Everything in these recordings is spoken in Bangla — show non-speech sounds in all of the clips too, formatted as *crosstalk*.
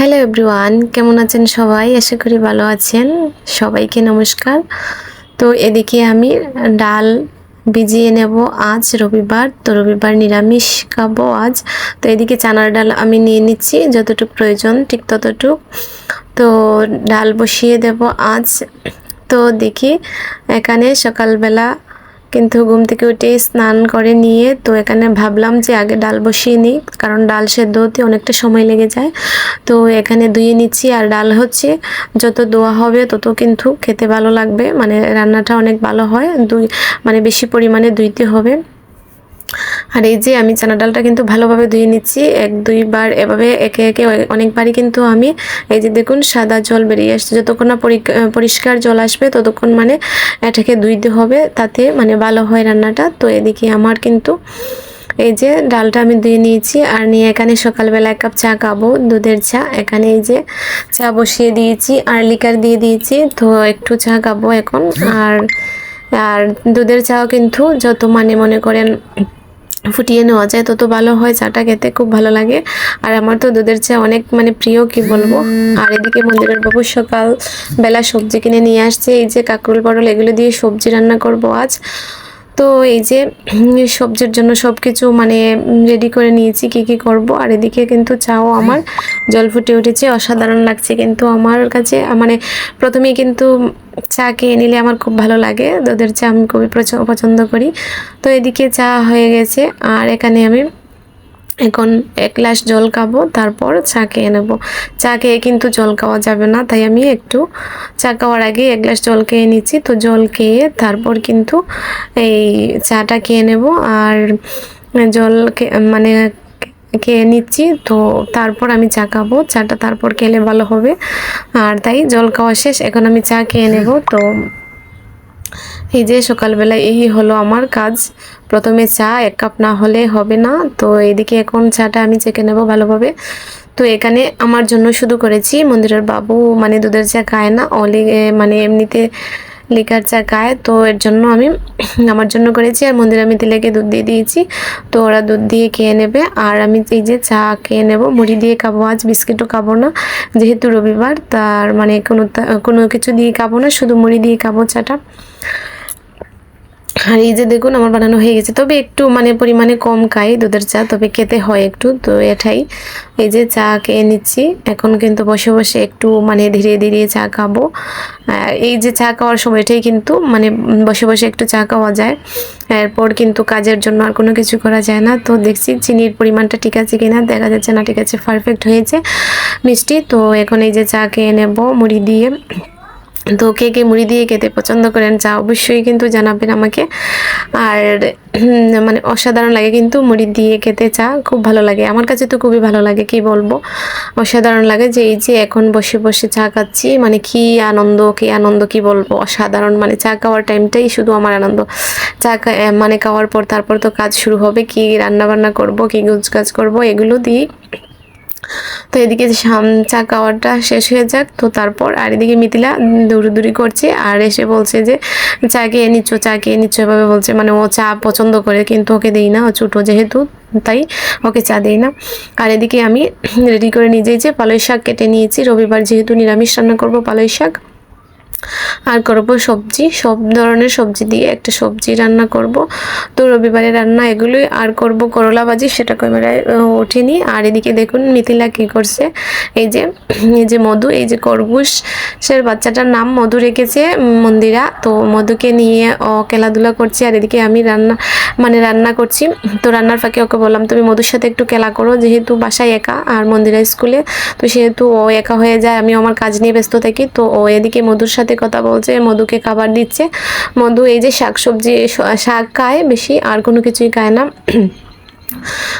হ্যালো এভরিওয়ান কেমন আছেন সবাই? আশা করি ভালো আছেন। সবাইকে নমস্কার। তো এদিকে আমি ডাল ভিজিয়ে নেব আজ রবিবার। তো রবিবার নিরামিষ খাব আজ। তো এদিকে চানার ডাল আমি নিয়ে নিচ্ছি, যতটুকু প্রয়োজন ঠিক ততটুক। তো ডাল বসিয়ে দেব আজ। তো দেখি, এখানে সকালবেলা কিন্তু ঘুম থেকে উঠে স্নান করে নিয়ে তো এখানে ভাবলাম যে আগে ডাল বসিয়ে নিই, কারণ ডাল সেদ্ধ হতে অনেকটা সময় লেগে যায়। তো এখানে ধুয়ে নিচ্ছি আর ডাল হচ্ছে যত দোয়া হবে তত কিন্তু খেতে ভালো লাগবে মানে রান্নাটা অনেক ভালো হয়, দুই মানে বেশি পরিমাণে ধুইতে হবে। আর এই যে আমি চানা ডালটা কিন্তু ভালোভাবে ধুয়ে নিচ্ছি, এক, দুইবার এভাবে একে একে অনেকবারই কিন্তু আমি এই যে দেখুন সাদা জল বেরিয়ে আসছে। যতক্ষণ না পরিষ্কার জল আসবে ততক্ষণ মানে এটাকে ধুইতে হবে তাতে মানে ভালো হয় রান্নাটা। তো এদিকে আমার কিন্তু এই যে ডালটা আমি ধুয়ে নিয়েছি আর নিয়ে এখানে সকালবেলা এক কাপ চা খাব, দুধের চা। এখানে এই যে চা বসিয়ে দিয়েছি, আর লিকার দিয়ে দিয়েছি, তো একটু চা খাব এখন। আর আর দুধের চাও কিন্তু যত মানে মনে করেন ফুটিয়ে নেওয়া যায় তত ভালো হয় চাটা খেতে খুব ভালো লাগে। আর আমার তো দুধের চা অনেক মানে প্রিয় কি বলব? আর এদিকে মন্দিরের বাবু সকাল বেলা সবজি কিনে নিয়ে আসছে এই যে কাকরুল পটল এগুলো দিয়ে সবজি রান্না করব আজ। তো এই যে সবজির জন্য সব কিছু মানে রেডি করে নিয়েছি, কি কি করব। আর এদিকে কিন্তু চাও আমার জল ফুটে উঠেছে, অসাধারণ লাগছে কিন্তু আমার কাছে। মানে প্রথমেই কিন্তু চা খেয়ে নিলে আমার খুব ভালো লাগে দুধের চা আমি খুবই পছন্দ করি। তো এদিকে চা হয়ে গেছে, আর এখানে আমি এখন এক গ্লাস জল খাব, তারপর চা খেয়ে নেব। চা খেয়ে কিন্তু জল খাওয়া যাবে না, তাই আমি একটু চা খাওয়ার আগে এক গ্লাস জল খেয়ে নিচ্ছি। তো জল খেয়ে তারপর কিন্তু এই চাটা খেয়ে নেব আর জল মানে খেয়ে নিচ্ছি। তো তারপর আমি চা খাব, চাটা তারপর খেলে ভালো হবে। আর তাই জল খাওয়া শেষ, এখন আমি চা খেয়ে নেব। তো এই যে সকালবেলা এই হলো আমার কাজ। প্রথমে চা, এক কাপ না হলে হবে না। তো এদিকে এখন চাটা আমি চেকে নেব ভালোভাবে। তো এখানে আমার জন্য শুধু করেছি। মন্দিরের বাবু মানে দুধের চা খায় না। অলি মানে এমনিতে লিকার চা খায়। তো এর জন্য আমি *clears throat* আমার জন্য করেছি। আর মন্দিরে আমি তিলেকে দুধ দিয়ে দিয়েছি। তো ওরা দুধ দিয়ে খেয়ে নেবে। আর আমি এই যে চা খেয়ে নেব। মুড়ি দিয়ে খাব। আজ বিস্কিটও খাব না। যেহেতু রবিবার, তার মানে কোনো কোনো কিছু দিয়ে খাব না। শুধু মুড়ি দিয়ে খাব চাটা। আর এই যে দেখুন, আমার বানানো হয়ে গেছে। তবে একটু মানে পরিমাণে কম খাই দুধের চা, তবে খেতে হয় একটু, তো এটাই। এই যে চা খেয়ে নিচ্ছি। এখন কিন্তু বসে বসে একটু মানে ধীরে ধীরে চা খাব। এই যে চা খাওয়ার সময়টাই কিন্তু মানে বসে বসে একটু চা খাওয়া যায়। এরপর কিন্তু কাজের জন্য আর কোনো কিছু করা যায় না। তো দেখছি চিনির পরিমাণটা ঠিক আছে কিনা, দেখা যাচ্ছে না ঠিক আছে পারফেক্ট হয়েছে মিষ্টি। তো এখন এই যে চা খেয়ে নেব, মুড়ি দিয়ে। তো কে কে মুড়ি দিয়ে খেতে পছন্দ করেন চা অবশ্যই কিন্তু জানাবেন আমাকে। আর মানে অসাধারণ লাগে কিন্তু মুড়ি দিয়ে খেতে চা খুব ভালো লাগে। আমার কাছে তো খুবই ভালো লাগে, কি বলব? অসাধারণ লাগে যে এই যে এখন বসে বসে চা খাচ্ছি মানে কি আনন্দ কি আনন্দ, কি বলব? অসাধারণ মানে চা খাওয়ার টাইমটাই শুধু আমার আনন্দ। চা মানে খাওয়ার পর তারপর তো কাজ শুরু হবে, কি রান্না বান্না করব, কি গুজ কাজ করব, এগুলো দিয়ে তো এদিকে চা খাওয়াটা শেষ হয়ে যাক, তো তারপর আর এদিকে মিথিলা দৌড়ি করছে আর এসে বলছে যে, চা খেয়ে নিচ্ছ, চা খেয়ে নিচ্ছ, এভাবে বলছে। মানে ও চা পছন্দ করে, কিন্তু ওকে দেই না, ও ছোটো যেহেতু, তাই ওকে চা দেই না। আর এদিকে আমি রেডি করে নিজেই যে পালই শাক কেটে নিয়েছি, রবিবার যেহেতু নিরামিষ রান্না করব পালই শাক। আর করব সবজি, সব ধরনের সবজি দিয়ে একটা সবজি রান্না করব। তো রবিবারে রান্না এগুলোই। আর করব করলা ভাজি, সেটা ক্যামেরায় ওঠেনি আর এদিকে দেখুন মিথিলা কি করছে। এই যে এই যে মধু, এই যে খরগোশের বাচ্চাটার নাম মধু রেখেছে মন্দিরা। তো মধুকে নিয়ে ও খেলাধুলা করছে। আর এদিকে আমি রান্না মানে রান্না করছি। তো রান্নার ফাঁকে ওকে বললাম, তুমি মধুর সাথে একটু খেলা করো। যেহেতু বাসায় একা আর মন্দিরা স্কুলে, তো সেহেতু ও একা হয়ে যায়। আমি আমার কাজ নিয়ে ব্যস্ত থাকি। তো ও এদিকে মধুর সাথে কথা বলছে, মধুকে খাবার দিচ্ছে। মধু এই যে শাকসবজি শাক খায় বেশি, আর কোনো কিছুই খায় না।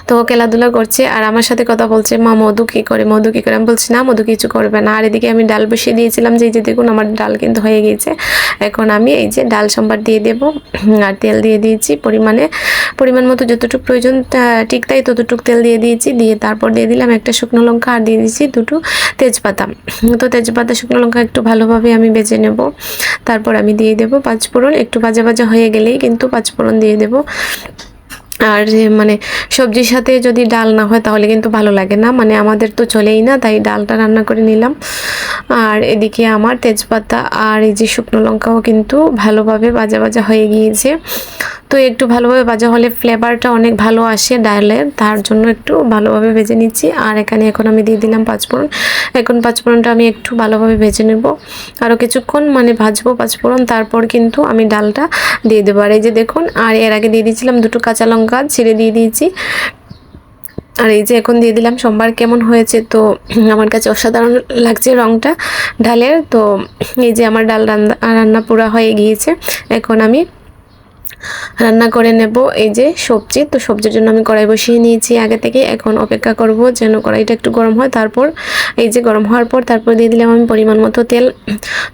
তো খেলাধুলা করছে আর আমার সাথে কথা বলছে, মা, মধু কী করে? মধু কী করে? আমি বলছি, না, মধু কিছু করবে না। আর এদিকে আমি ডাল বসিয়ে দিয়েছিলাম যে, এই যে দেখুন, আমার ডাল কিন্তু হয়ে গিয়েছে। এখন আমি এই যে ডাল, সম্বার দিয়ে দেব আর তেল দিয়ে দিয়েছি পরিমাণে। পরিমাণ মতো যতটুকু প্রয়োজন ঠিক তাই ততটুকু তেল দিয়ে দিয়েছি। দিয়ে তারপর দিয়ে দিলাম একটা শুকনো লঙ্কা আর দিয়ে দিয়েছি দুটো তেজপাতা। তো তেজপাতা, শুকনো লঙ্কা একটু ভালোভাবে আমি বেজে নেব। তারপর আমি দিয়ে দেবো পাঁচফোড়ন। একটু ভাজা ভাজা হয়ে গেলেই কিন্তু পাঁচফোড়ন দিয়ে দেবো। আর মানে সবজির সাথে যদি ডাল না হয় তাহলে কিন্তু ভালো লাগে না। মানে আমাদের তো চলেই না, তাই ডালটা রান্না করে নিলাম। আর এদিকে আমার তেজপাতা আর এই যে শুকনো লঙ্কাও কিন্তু ভালোভাবে বাজা বাজা হয়ে গিয়েছে। তো একটু ভালোভাবে ভাজা হলে ফ্লেভারটা অনেক ভালো আসে ডালের তার জন্য একটু ভালোভাবে ভেজে নিচ্ছি। আর এখানে এখন আমি দিয়ে দিলাম পাঁচফোড়ন। এখন পাঁচফোড়নটা আমি একটু ভালোভাবে ভেজে নেব। আরও কিছুক্ষণ মানে ভাজবো পাঁচফোড়ন, তারপর কিন্তু আমি ডালটা দিয়ে দেবো। আর এই যে দেখুন, আর এর আগে দিয়ে দিয়েছিলাম দুটো কাঁচা লঙ্কা ছিঁড়ে দিয়ে দিয়েছি। আর এই যে এখন দিয়ে দিলাম সোমবার কেমন হয়েছে তো আমার কাছে অসাধারণ লাগছে রঙটা ডালের। তো এই যে আমার ডাল রান্না রান্না পুরা হয়ে গিয়েছে। এখন আমি রান্না করে নেব। এই যে সবজি, তো সবজির জন্য আমি কড়াই বসিয়ে নিয়েছি আগে থেকে। এখন অপেক্ষা করব যেন কড়াইটা একটু গরম হয়। তারপর, এই যে গরম হওয়ার পর তারপর দিয়ে দিলাম আমি পরিমাণ মতো তেল।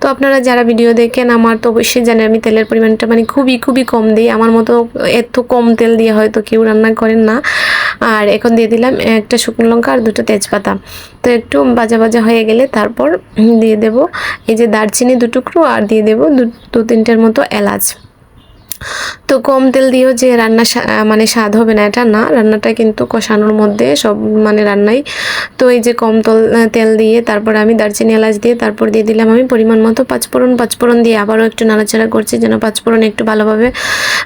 তো আপনারা যারা ভিডিও দেখেন, আমার তো অবশ্যই জানেন আমি তেলের পরিমাণটা মানে খুবই খুবই কম দিই। আমার মতো এত কম তেল দিয়ে হয়তো কেউ রান্না করেন না। আর এখন দিয়ে দিলাম একটা শুকনো লঙ্কা আর দুটো তেজপাতা। তো একটু বাজা বাজা হয়ে গেলে তারপর দিয়ে দেব এই যে দারচিনি দুটুকরো আর দিয়ে দেব দু তিনটের মতো এলাচ। তো কম তেল দিয়েও যে রান্না মানে স্বাদ হবে না, এটা না। রান্নাটা কিন্তু কষানোর মধ্যে সব মানে রান্নাই। তো এই যে কম তল, তেল দিয়ে তারপর আমি দারচিনি এলাচ দিয়ে তারপর দিয়ে দিলাম আমি পরিমাণ মতো পাঁচফোড়ন। পাঁচফোড়ন দিয়ে আবারও একটু নাড়াচাড়া করছি যেন পাঁচফোড়ন একটু ভালোভাবে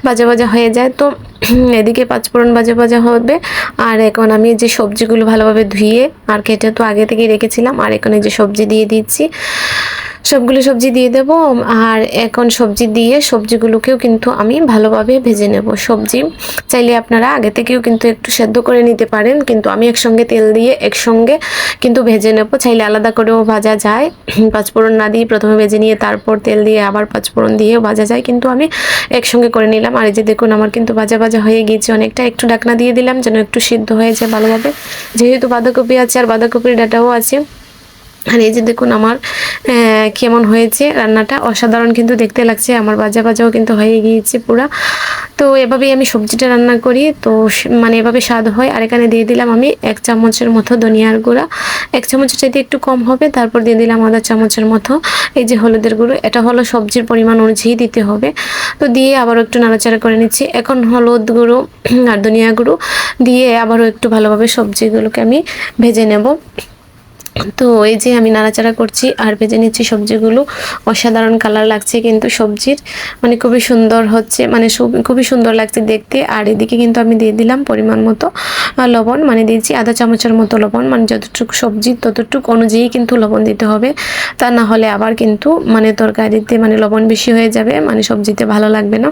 বাজা বাজা হয়ে যায়। তো *clears throat* এদিকে পাঁচফোড়ন বাজা বাজা হবে। আর এখন আমি যে সবজিগুলো ভালোভাবে ধুয়ে, আর কেটে তো আগে থেকেই রেখেছিলাম, আর এখন এই যে সবজি দিয়ে দিচ্ছি, সবগুলো সবজি দিয়ে দেব। আর এখন সবজি দিয়ে সবজিগুলোকেও কিন্তু আমি ভালোভাবে ভেজে নেব সবজি। চাইলে আপনারা আগে থেকেও কিন্তু একটু সেদ্ধ করে নিতে পারেন, কিন্তু আমি একসঙ্গে তেল দিয়ে একসঙ্গে কিন্তু ভেজে নেব। চাইলে আলাদা করেও ভাজা যায়। *clears throat* পাঁচফোড়ন না দিয়ে প্রথমে ভেজে নিয়ে তারপর তেল দিয়ে আবার পাঁচফোড়ন দিয়েও ভাজা যায়, কিন্তু আমি একসঙ্গে করে নিলাম। আর এই যে দেখুন, আমার কিন্তু ভাজা ভাজা হয়ে গিয়েছে অনেকটা। একটু ডাকনা দিয়ে দিলাম যেন একটু সিদ্ধ হয়ে যায় ভালোভাবে। যেহেতু বাঁধাকপি আছে আর বাঁধাকপির ডাটাও আছে আর এই যে দেখুন আমার কেমন হয়েছে রান্নাটা। অসাধারণ কিন্তু দেখতে লাগছে, আমার বাজা বাজাও কিন্তু হয়ে গিয়েছে পুরা। তো এভাবেই আমি সবজিটা রান্না করি। তো মানে এভাবে স্বাদ হয়। আর এখানে দিয়ে দিলাম আমি এক চামচের মতো ধনিয়ার গুঁড়া। এক চামচের চাইতে একটু কম হবে, তারপর দিয়ে দিলাম আধা চামচের মতো এই যে হলুদের গুঁড়ো। এটা হলো সবজির পরিমাণ অনুযায়ী দিতে হবে। তো দিয়ে আবারও একটু নাড়াচাড়া করে নিচ্ছি। এখন হলুদ গুঁড়ো আর ধনিয়া গুঁড়ো দিয়ে আবারও একটু ভালোভাবে সবজিগুলোকে আমি ভেজে নেব। তো এই যে আমি নাড়াচাড়া করছি আর ভেজে নিচ্ছি সবজিগুলো, অসাধারণ কালার লাগছে কিন্তু সবজির। মানে খুবই সুন্দর হচ্ছে মানে খুবই সুন্দর লাগছে দেখতে। আর এদিকে কিন্তু আমি দিয়ে দিলাম পরিমাণ মতো লবণ। মানে দিয়েছি আধা চামচের মতো লবণ। মানে যতটুকু সবজি, ততটুকু অনুযায়ী কিন্তু লবণ দিতে হবে। তা না হলে আবার কিন্তু মানে তরকারিতে মানে লবণ বেশি হয়ে যাবে মানে সবজিতে ভালো লাগবে না।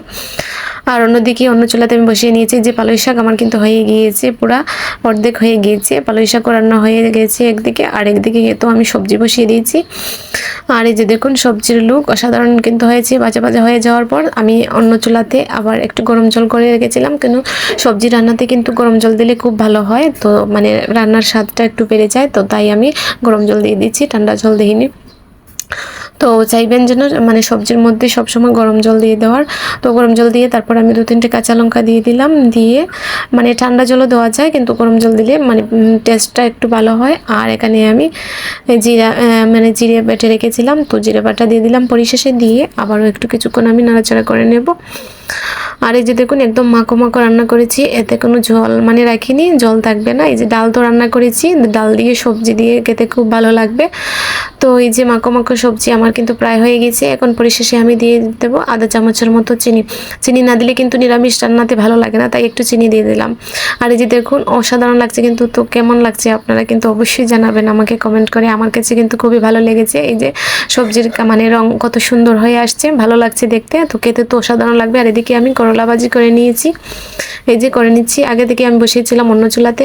আর অন্যদিকে অন্য চুলাতে আমি বসিয়ে নিয়েছি যে পালই শাক আমার কিন্তু হয়ে গিয়েছে, পুরা অর্ধেক হয়ে গিয়েছে। পালই শাক রান্না হয়ে গেছে একদিকে, আর একদিকে তো আমি সবজি বসিয়ে দিয়েছি। আর এই যে দেখুন, সবজির লুক অসাধারণ কিন্তু হয়েছে, বাজা বাজা হয়ে যাওয়ার পর আমি অন্য চুলাতে আবার একটু গরম জল করে রেখেছিলাম। কিন্তু সবজি রান্নাতে কিন্তু গরম জল দিলে খুব ভালো হয়। তো মানে রান্নার স্বাদটা একটু বেড়ে যায়, তো তাই আমি গরম জল দিয়ে দিচ্ছি, ঠান্ডা জল দিইনি। তো চাইবেন যেন মানে সবজির মধ্যে সবসময় গরম জল দিয়ে দেওয়ার। তো গরম জল দিয়ে তারপর আমি দু তিনটে কাঁচা লঙ্কা দিয়ে দিলাম, দিয়ে মানে ঠান্ডা জলও দেওয়া যায়, কিন্তু গরম জল দিলে মানে টেস্টটা একটু ভালো হয়। আর এখানে আমি জিরা মানে জিরে বেটে রেখেছিলাম, তো জিরে বাটা দিয়ে দিলাম পরিশেষে, দিয়ে আবারও একটু কিছুক্ষণ আমি নাড়াচাড়া করে নেব। আর এই যে দেখুন, একদম মাখো মাখো রান্না করেছি। এতে কোনো জল মানে রাখিনি, জল থাকবে না। এই যে ডাল তো রান্না করেছি, ডাল দিয়ে সবজি দিয়ে খেতে খুব ভালো লাগবে। তো এই যে মাখো মাখো সবজি আমার কিন্তু প্রায় হয়ে গেছে। এখন পরিশেষে আমি দিয়ে দেবো আধা চামচের মতো চিনি। চিনি না দিলে কিন্তু নিরামিষ রান্নাতে ভালো লাগে না, তাই একটু চিনি দিয়ে দিলাম। আর এই যে দেখুন, অসাধারণ লাগছে কিন্তু, তো কেমন লাগছে আপনারা কিন্তু অবশ্যই জানাবেন আমাকে কমেন্ট করে। আমার কাছে কিন্তু খুবই ভালো লেগেছে। এই যে সবজির মানে রং কত সুন্দর হয়ে আসছে, ভালো লাগছে দেখতে। তো খেতে তো অসাধারণ লাগবে। আর এদিকে আমি করলা ভাজি করে নিয়েছি। এই যে করে নিচ্ছি, আগে থেকে আমি বসিয়েছিলাম অন্য চুলাতে।